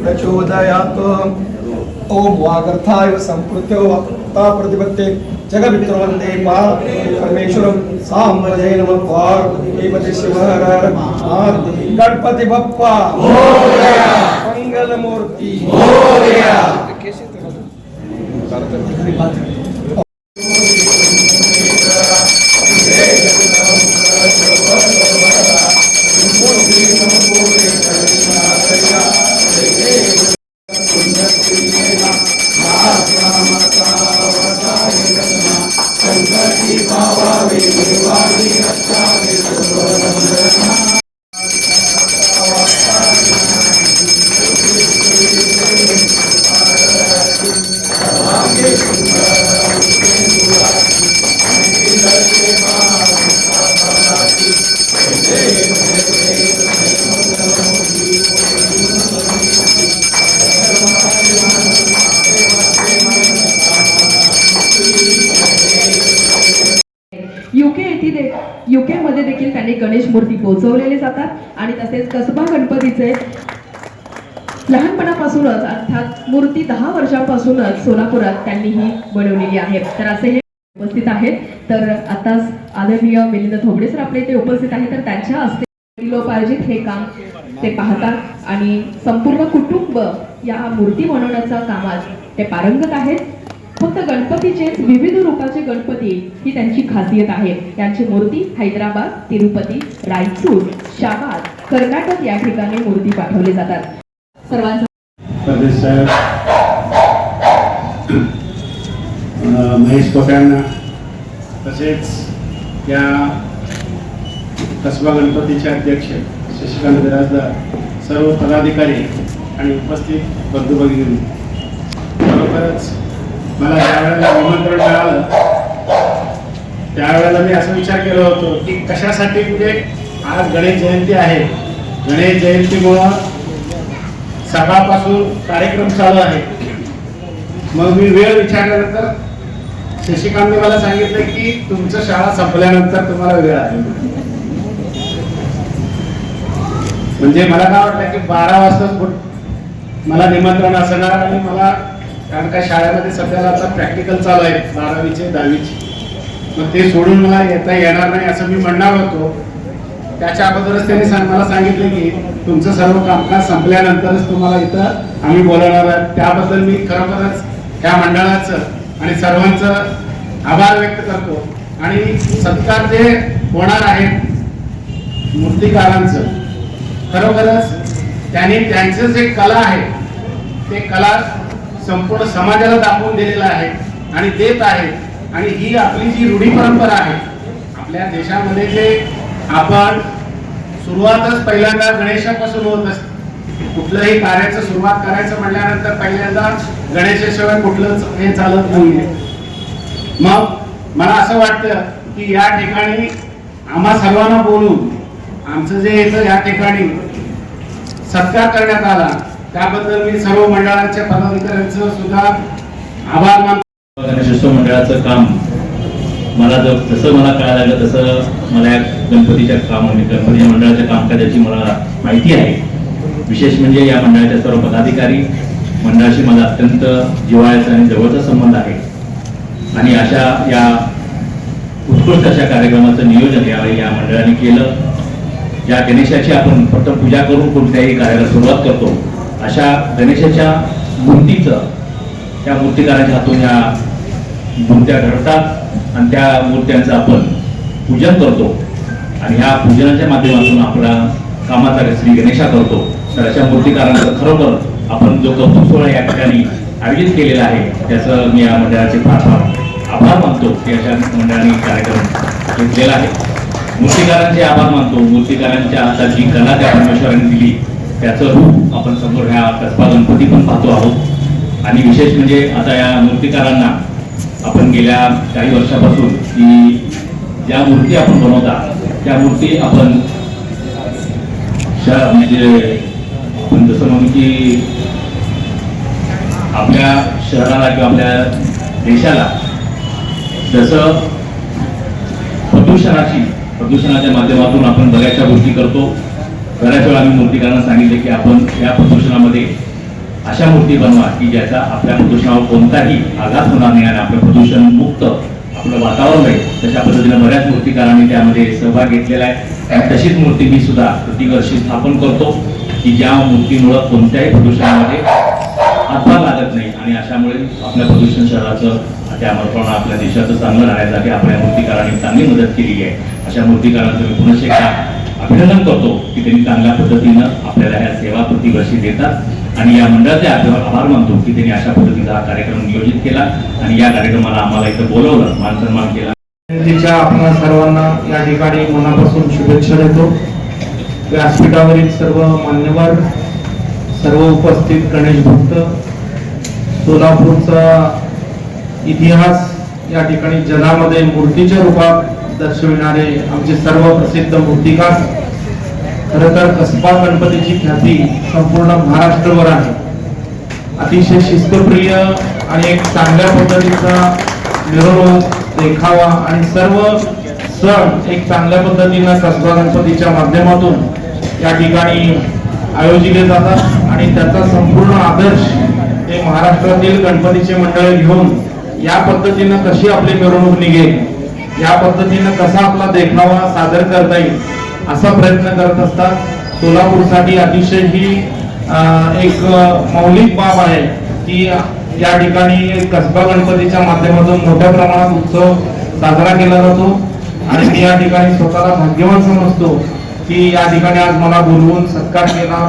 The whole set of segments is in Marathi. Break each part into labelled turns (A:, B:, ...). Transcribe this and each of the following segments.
A: प्रचोदयात् ॐ वागर्थाय सम्पृत्यो वक्ता प्रतिपत्ते जगवित्र वन्दे परमेश्वरं साम्भजे नमः पार्वतीपति शिवहर गणपति बप्पा मंगलमूर्ति
B: येथील युके मध्ये देखील त्यांनी गणेश मूर्ती पोहोचवलेले जातात आणि तसेच कसबा गणपतीचे लहानपणापासूनच अर्थात मूर्ती दहा वर्षापासूनच सोलापुरात त्यांनी ही बनवलेली आहे. तर असे हे उपस्थित आहेत. तर आताच आदरणीय मिलिंद थोबडे सर आपले इथे उपस्थित आहेत. तर त्यांच्या हस्ते लोपार्जित हे काम ते पाहतात आणि संपूर्ण कुटुंब या मूर्ती बनवण्याच्या कामात ते पारंगत आहेत. फक्त गणपतीचेच विविध रूपाचे गणपती ही त्यांची खासियत आहे त्यांची मूर्ती हैदराबाद तिरुपती रायचूर शाबाद कर्नाटक या ठिकाणी मूर्ती पाठवली जातात. सर्वांचं
C: महेश कोट्यांना तसेच या कसबा गणपतीचे अध्यक्ष शशिकांत बिराजदार सर्व पदाधिकारी आणि उपस्थित बंधू भगिनी. खरोखरच मला ज्या वेळेला निमंत्रण मिळालं. त्यावेळेला मी असा विचार केला होतो की कशासाठी म्हणजे आज गणेश जयंती आहे. गणेश जयंतीमुळं सकाळपासून कार्यक्रम चालू आहे. मग मी वेळ विचारल्यानंतर शशिकांतने मला सांगितलं की तुमचं शाळा संपल्यानंतर तुम्हाला वेळ आहे. म्हणजे मला काय वाटलं की बारा वाजता मला निमंत्रण असणार आणि मला कारण का शाळेमध्ये सध्याला आता प्रॅक्टिकल चालू आहे बारावीचे दहावीचे. मग ते सोडून मला येता येणार नाही असं मी म्हणणार होतो. त्याच्या अगोदरच त्यांनी सांग मला सांगितले की तुमचं सर्व कामकाज संपल्यानंतरच तुम्हाला इथं आम्ही बोलवणार आहोत. त्याबद्दल मी खरोखरच त्या मंडळाचं आणि सर्वांचं आभार व्यक्त करतो. आणि सत्कार जे होणार आहेत मूर्तिकारांचं खरोखरच त्यांनी त्यांचं जे कला आहे. ते कला संपूर्ण समाजाला दाखवून दिलेलं आहे आणि देत आहे. आणि ही आपली जी रूढी परंपरा आहे आपल्या देशामध्ये जे आपण सुरुवातच पहिल्यांदा गणेशापासून होत असते कुठलंही कार्याचं सुरुवात करायचं म्हटल्यानंतर पहिल्यांदा गणेशाशिवाय कुठलंच हे चालत नाहीये. मग मला असं वाटतं की या ठिकाणी आम्हा सर्वांना बोलून आमचं जे येतं या ठिकाणी सत्कार करण्यात आला त्याबद्दल मी सर्व मंडळाच्या पदाधिकाऱ्यांचं सुद्धा आभार मानतो.
D: गणेशोत्सव मंडळाचं काम मला जर जसं मला कळायला लागलं तसं मला या गणपतीच्या काम आणि गणपती मंडळाच्या कामकाजाची मला माहिती आहे. विशेष म्हणजे या मंडळाच्या सर्व पदाधिकारी मंडळाशी माझा अत्यंत जिव्हाळ्याचा आणि जवळचा संबंध आहे. आणि अशा या उत्कृष्ट अशा कार्यक्रमाचं नियोजन यावेळी या मंडळाने केलं. या गणेशाची आपण फक्त पूजा करून कोणत्याही कार्याला सुरुवात करतो. अशा गणेशाच्या मूर्तीचं त्या मूर्तिकाराच्या हातून या मूर्त्या घडतात आणि त्या मूर्त्यांचं आपण पूजन करतो. आणि ह्या पूजनाच्या माध्यमातून आपला कामाचा श्री गणेशा करतो. तर अशा मूर्तिकारांचं खरोखर आपण जो कौतुक सोहळा या ठिकाणी आयोजित केलेला आहे त्याचं मी या मंडळाचे फार फार आभार मानतो. की अशा मंडळाने कार्यक्रम घेतलेला आहे. मूर्तिकारांचे आभार मानतो. मूर्तिकारांच्या हातात जी कला त्या परमेश्वरांनी दिली. त्याचं रूप आपण समोर ह्या कसबा गणपती पण पाहतो आहोत. आणि विशेष म्हणजे आता या मूर्तिकारांना आपण गेल्या काही वर्षापासून की ज्या मूर्ती आपण बनवता त्या मूर्ती आपण म्हणजे आपण जसं म्हणू की आपल्या शहराला किंवा आपल्या देशाला जसं प्रदूषणाची प्रदूषणाच्या माध्यमातून आपण बऱ्याचशा गोष्टी करतो बऱ्याच वेळा आम्ही मूर्तिकारांना सांगितले की आपण या प्रदूषणामध्ये अशा मूर्ती बनवा की ज्याचा आपल्या प्रदूषणावर कोणताही आघात होणार नाही आणि आपलं प्रदूषण मुक्त आपलं वातावरण आहे तशा पद्धतीने बऱ्याच मूर्तिकारांनी त्यामध्ये सहभाग घेतलेला आहे. आणि तशीच मूर्ती मी सुद्धा प्रतिवर्षी स्थापन करतो की ज्या मूर्तीमुळं कोणत्याही प्रदूषणामध्ये हातभार लागत नाही आणि अशामुळे आपल्या प्रदूषण शहराचं त्याप्रमाणे आपल्या देशाचं चांगलं राहण्यासाठी आपल्या मूर्तिकारांनी चांगली मदत केलेली आहे. अशा मूर्तिकारांचं मी पुन्हा अभिनंदन करतो की त्यांनी चांगल्या पद्धतीनं आपल्याला ह्या सेवा प्रतिवर्षी देतात. आणि या मंडळाचे आभार मानतो की त्यांनी अशा पद्धतीचा हा कार्यक्रम नियोजित केला आणि या कार्यक्रमाला आम्हाला इथं बोलवलं मानसन्मान केला.
E: जयंतीच्या आपणा सर्वांना या ठिकाणी मनापासून शुभेच्छा देतो. व्यासपीठावरील सर्व मान्यवर सर्व उपस्थित गणेश भक्त सोलापूरचा इतिहास या ठिकाणी जगामध्ये मूर्तीच्या रूपात दर्शविणारे आमचे सर्व प्रसिद्ध मूर्तिकार. खरं तर कसबा गणपतीची ख्याती संपूर्ण महाराष्ट्रभर आहे. अतिशय शिस्तप्रिय आणि एक चांगल्या पद्धतीचा मिरवणूक देखावा आणि सर्व सण एक चांगल्या पद्धतीनं कसबा गणपतीच्या माध्यमातून या ठिकाणी आयोजिले जातात आणि त्याचा संपूर्ण आदर्श हे महाराष्ट्रातील गणपतीचे मंडळ घेऊन या पद्धतीनं कशी आपली मिरवणूक निघेल या पद्धतीनं कसा आपला देखावा सादर करता येईल असा प्रयत्न करत असतात. सोलापूरसाठी अतिशय ही एक मौलिक बाब आहे की या ठिकाणी कसबा गणपतीच्या माध्यमातून मोठ्या प्रमाणात उत्सव साजरा केला जातो. आणि मी या ठिकाणी स्वतःला भाग्यवान समजतो की या ठिकाणी आज मला बोलवून सत्कार केला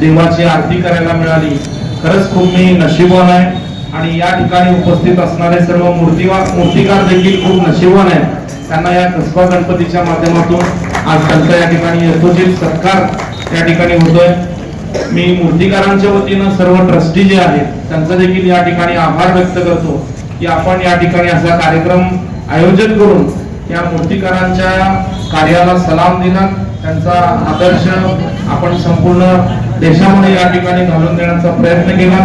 E: देवाची आरती करायला मिळाली. खरंच खूप मी नशीबवान आहे. आणि या ठिकाणी उपस्थित असणारे सर्व मूर्तीवा मूर्तिकार देखील खूप नशिबवान आहेत. त्यांना या कसबा गणपतीच्या माध्यमातून आज त्यांचा या ठिकाणी यथोचित सत्कार या ठिकाणी होतोय. मी मूर्तिकारांच्या वतीनं सर्व ट्रस्टी जे आहेत त्यांचा देखील या ठिकाणी आभार व्यक्त करतो की आपण या ठिकाणी असा कार्यक्रम आयोजन करून या मूर्तिकारांच्या कार्याला सलाम दिला. त्यांचा आदर्श आपण संपूर्ण देशामध्ये या ठिकाणी घालून देण्याचा प्रयत्न केला.